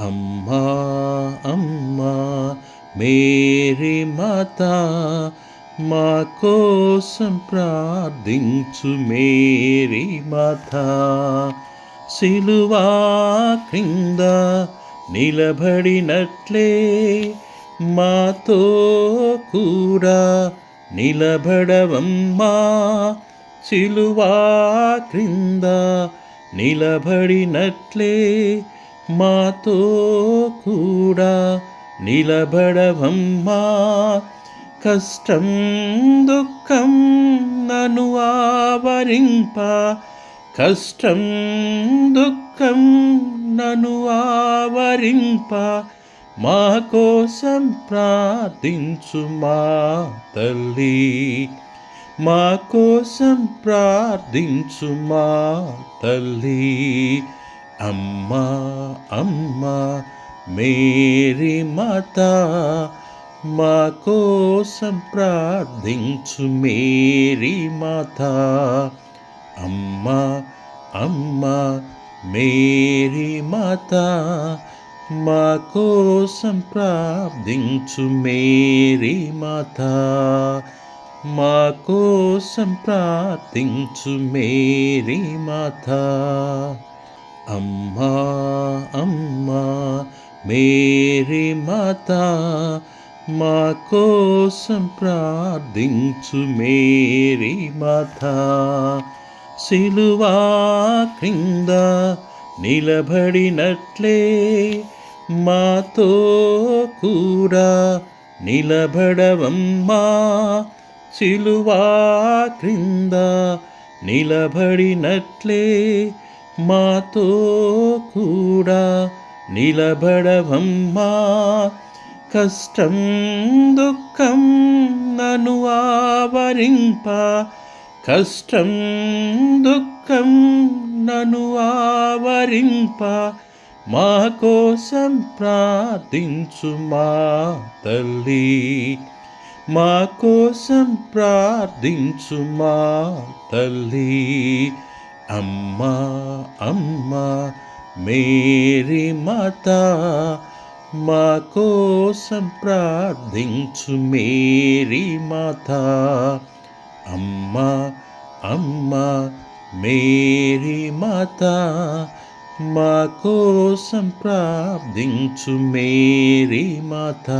అమ్మా అమ్మా మేరీ మాత మా కోసం ప్రార్థించు మేరీ మాత. సిలువా క్రింద నిలబడినట్లే మాతో కూడా నిలబడవమ్మా. సిలువా క్రింద నిలబడినట్లే మాతో కూడా నిలబడవమ్మా. కష్టం దుఃఖం నను ఆవరింప. కష్టం దుఃఖం నను ఆవరింప. మా కోసం ప్రార్థించు మా తల్లి. మా కోసం ప్రార్థించు మా తల్లి. అమ్మా అమ్మా మేరీ మాత మా కోసం ప్రార్థించు మేరీ మాత. అమ్మా అమ్మా మేరీ మాత మా కోసం ప్రార్థించు మేరీ మాత. మా కోసం ప్రార్థించు మేరీ మాత. అమ్మా అమ్మా మేరీ మాత మా కోసం ప్రార్థించు మేరీ మాత. సిలువా క్రింద నిలబడినట్లే మాతో కూడా నిలబడవమ్మా సిలువా క్రింద నిలబడినట్లే మాతో కూడా నిలబడవమ్మా. కష్టం దుఃఖం నను ఆవరింప. కష్టం దుఃఖం నను ఆవరింప. మా కోసం ప్రార్థించు మా తల్లి. మా కోసం ప్రార్థించు మా తల్లి. అమ్మా అమ్మా మేరీ మాత మా కోసం ప్రార్థించు మేరీ మాత. అమ్మా అమ్మా మేరీ మాత మా కోసం ప్రార్థించు మేరీ మాత.